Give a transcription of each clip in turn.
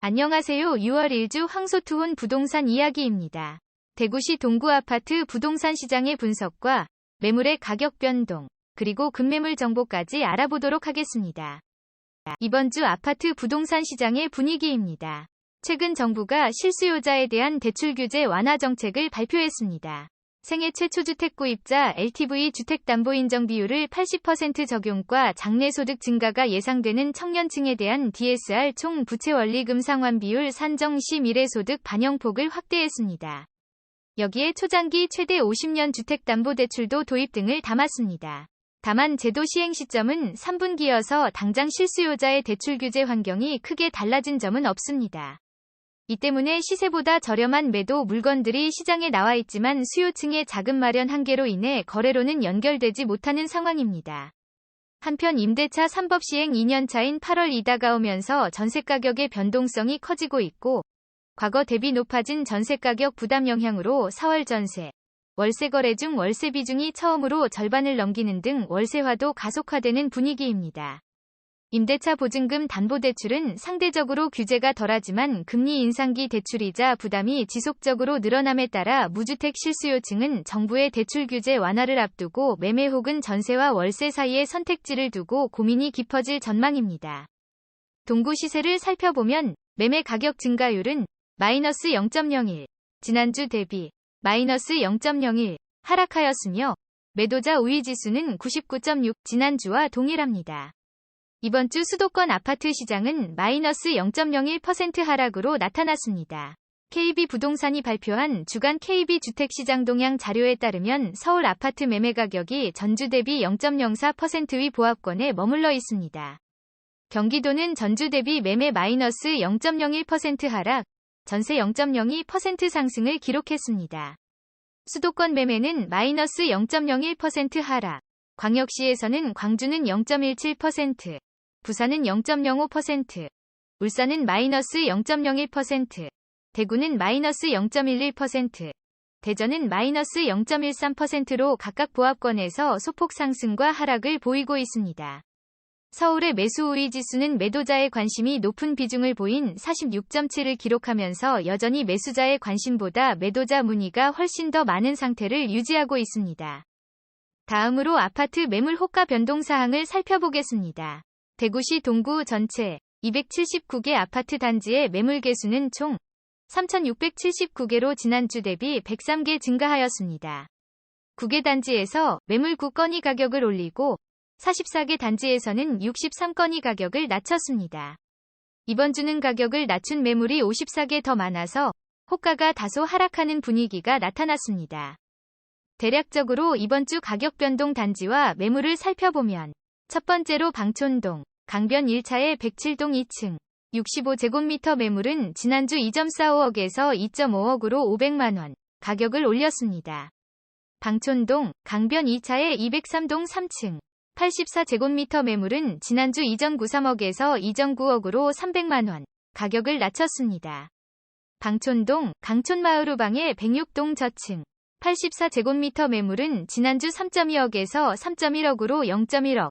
안녕하세요. 6월 1주 황소투혼 부동산 이야기입니다. 대구시 동구 아파트 부동산 시장의 분석과 매물의 가격 변동, 그리고 급매물 정보까지 알아보도록 하겠습니다. 이번 주 아파트 부동산 시장의 분위기입니다. 최근 정부가 실수요자에 대한 대출 규제 완화 정책을 발표했습니다. 생애 최초 주택 구입자 LTV 주택담보인정 비율을 80% 적용과 장래소득 증가가 예상되는 청년층에 대한 DSR 총 부채 원리금 상환 비율 산정 시 미래소득 반영폭을 확대했습니다. 여기에 초장기 최대 50년 주택담보대출도 도입 등을 담았습니다. 다만 제도 시행 시점은 3분기여서 당장 실수요자의 대출 규제 환경이 크게 달라진 점은 없습니다. 이 때문에 시세보다 저렴한 매도 물건들이 시장에 나와 있지만 수요층의 자금 마련 한계로 인해 거래로는 연결되지 못하는 상황입니다. 한편 임대차 3법 시행 2년차인 8월 이 다 가오면서 전세 가격의 변동성이 커지고 있고 과거 대비 높아진 전세 가격 부담 영향으로 4월 전세, 월세 거래 중 월세 비중이 처음으로 절반을 넘기는 등 월세화도 가속화되는 분위기입니다. 임대차 보증금 담보대출은 상대적으로 규제가 덜하지만 금리 인상기 대출이자 부담이 지속적으로 늘어남에 따라 무주택 실수요층은 정부의 대출 규제 완화를 앞두고 매매 혹은 전세와 월세 사이의 선택지를 두고 고민이 깊어질 전망입니다. 동구 시세를 살펴보면 매매 가격 증가율은 마이너스 0.01, 지난주 대비 마이너스 0.01 하락하였으며 매도자 우위 지수는 99.6 지난주와 동일합니다. 이번 주 수도권 아파트 시장은 마이너스 0.01% 하락으로 나타났습니다. KB 부동산이 발표한 주간 KB 주택시장 동향 자료에 따르면 서울 아파트 매매 가격이 전주 대비 0.04%의 보합권에 머물러 있습니다. 경기도는 전주 대비 매매 마이너스 0.01% 하락, 전세 0.02% 상승을 기록했습니다. 수도권 매매는 마이너스 0.01% 하락, 광역시에서는 광주는 0.17%, 부산은 0.05%, 울산은 마이너스 0.01%, 대구는 마이너스 0.11%, 대전은 마이너스 0.13%로 각각 보합권에서 소폭 상승과 하락을 보이고 있습니다. 서울의 매수 우위 지수는 매도자의 관심이 높은 비중을 보인 46.7을 기록하면서 여전히 매수자의 관심보다 매도자 문의가 훨씬 더 많은 상태를 유지하고 있습니다. 다음으로 아파트 매물 호가 변동 사항을 살펴보겠습니다. 대구시 동구 전체 279개 아파트 단지의 매물 개수는 총 3,679개로 지난주 대비 103개 증가하였습니다. 9개 단지에서 매물 9건이 가격을 올리고 44개 단지에서는 63건이 가격을 낮췄습니다. 이번 주는 가격을 낮춘 매물이 54개 더 많아서 호가가 다소 하락하는 분위기가 나타났습니다. 대략적으로 이번 주 가격 변동 단지와 매물을 살펴보면 첫 번째로 방촌동, 강변 1차의 107동 2층, 65제곱미터 매물은 지난주 2.45억에서 2.5억으로 500만원, 가격을 올렸습니다. 방촌동, 강변 2차의 203동 3층, 84제곱미터 매물은 지난주 2.93억에서 2.9억으로 300만원, 가격을 낮췄습니다. 방촌동, 강촌마을 후방의 106동 저층, 84제곱미터 매물은 지난주 3.2억에서 3.1억으로 0.1억,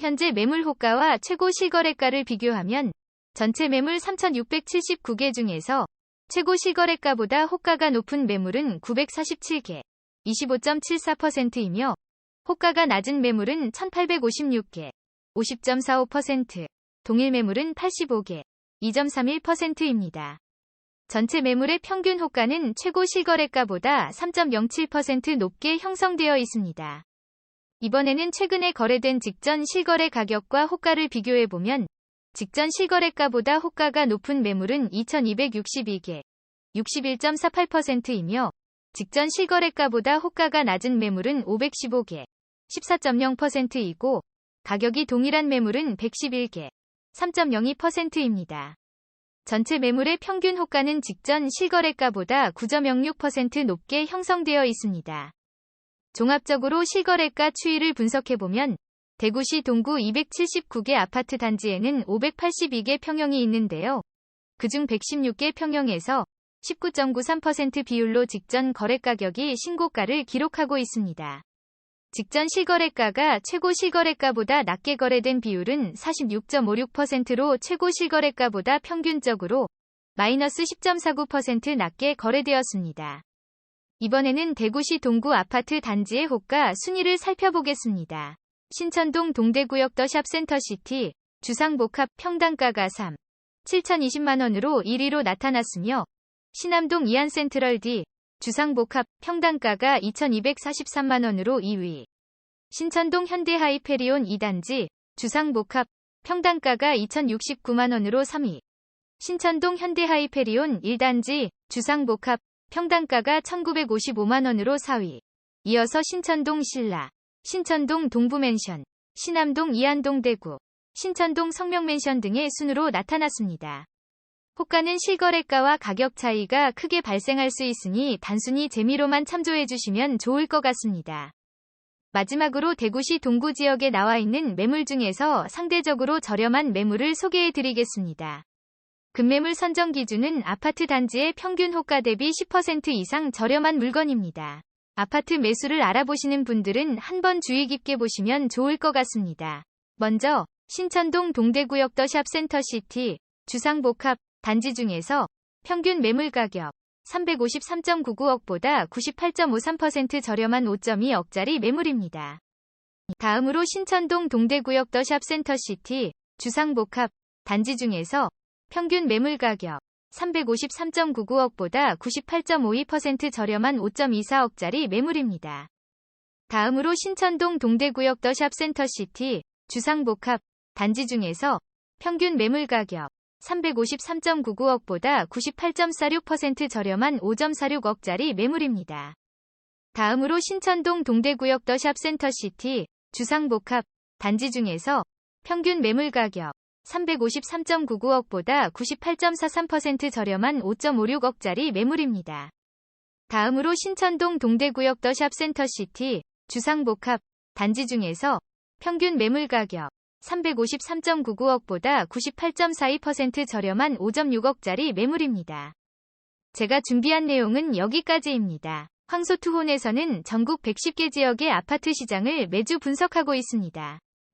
현재 매물 호가와 최고 실거래가를 비교하면 전체 매물 3,679개 중에서 최고 실거래가보다 호가가 높은 매물은 947개, 25.74%이며 호가가 낮은 매물은 1,856개, 50.45%, 동일 매물은 85개, 2.31%입니다. 전체 매물의 평균 호가는 최고 실거래가보다 3.07% 높게 형성되어 있습니다. 이번에는 최근에 거래된 직전 실거래 가격과 호가를 비교해보면 직전 실거래가보다 호가가 높은 매물은 2262개, 61.48%이며 직전 실거래가보다 호가가 낮은 매물은 515개, 14.0%이고 가격이 동일한 매물은 111개, 3.02%입니다. 전체 매물의 평균 호가는 직전 실거래가보다 9.06% 높게 형성되어 있습니다. 종합적으로 실거래가 추이를 분석해보면 대구시 동구 279개 아파트 단지에는 582개 평형이 있는데요. 그중 116개 평형에서 19.93% 비율로 직전 거래 가격이 신고가를 기록하고 있습니다. 직전 실거래가가 최고 실거래가보다 낮게 거래된 비율은 46.56%로 최고 실거래가보다 평균적으로 마이너스 10.49% 낮게 거래되었습니다. 이번에는 대구시 동구 아파트 단지의 호가 순위를 살펴보겠습니다. 신천동 동대구역 더샵 센터시티 주상복합 평당가가 3 7,020만원으로 1위로 나타났으며 신암동 이안센트럴 D 주상복합 평당가가 2,243만원으로 2위. 신천동 현대하이페리온 2단지 주상복합 평당가가 2,069만원으로 3위. 신천동 현대하이페리온 1단지 주상복합 평당가가 1,955만원으로 4위. 이어서 신천동 신라, 신천동 동부맨션, 신암동 이안동 대구, 신천동 성명맨션 등의 순으로 나타났습니다. 호가는 실거래가와 가격 차이가 크게 발생할 수 있으니 단순히 재미로만 참조해 주시면 좋을 것 같습니다. 마지막으로 대구시 동구 지역에 나와 있는 매물 중에서 상대적으로 저렴한 매물을 소개해 드리겠습니다. 급매물 선정 기준은 아파트 단지의 평균 호가 대비 10% 이상 저렴한 물건입니다. 아파트 매수를 알아보시는 분들은 한번 주의 깊게 보시면 좋을 것 같습니다. 먼저 신천동 동대구역 더샵 센터시티 주상복합 단지 중에서 평균 매물 가격 353.99억보다 98.53% 저렴한 5.2억짜리 매물입니다. 다음으로 신천동 동대구역 더샵 센터시티 주상복합 단지 중에서 평균 매물 가격 353.99억보다 98.52% 저렴한 5.24억짜리 매물입니다. 다음으로 신천동 동대구역 더샵 센터시티 주상복합 단지 중에서 평균 매물 가격 353.99억보다 98.46% 저렴한 5.46억짜리 매물입니다. 다음으로 신천동 동대구역 더샵 센터시티 주상복합 단지 중에서 평균 매물 가격 353.99억보다 98.43% 저렴한 5.56억짜리 매물입니다. 다음으로 신천동 동대구역 더샵 센터시티 주상복합 단지 중에서 평균 매물 가격 353.99억보다 98.42% 저렴한 5.6억짜리 매물입니다. 제가 준비한 내용은 여기까지입니다. 황소투혼에서는 전국 110개 지역의 아파트 시장을 매주 분석하고 있습니다.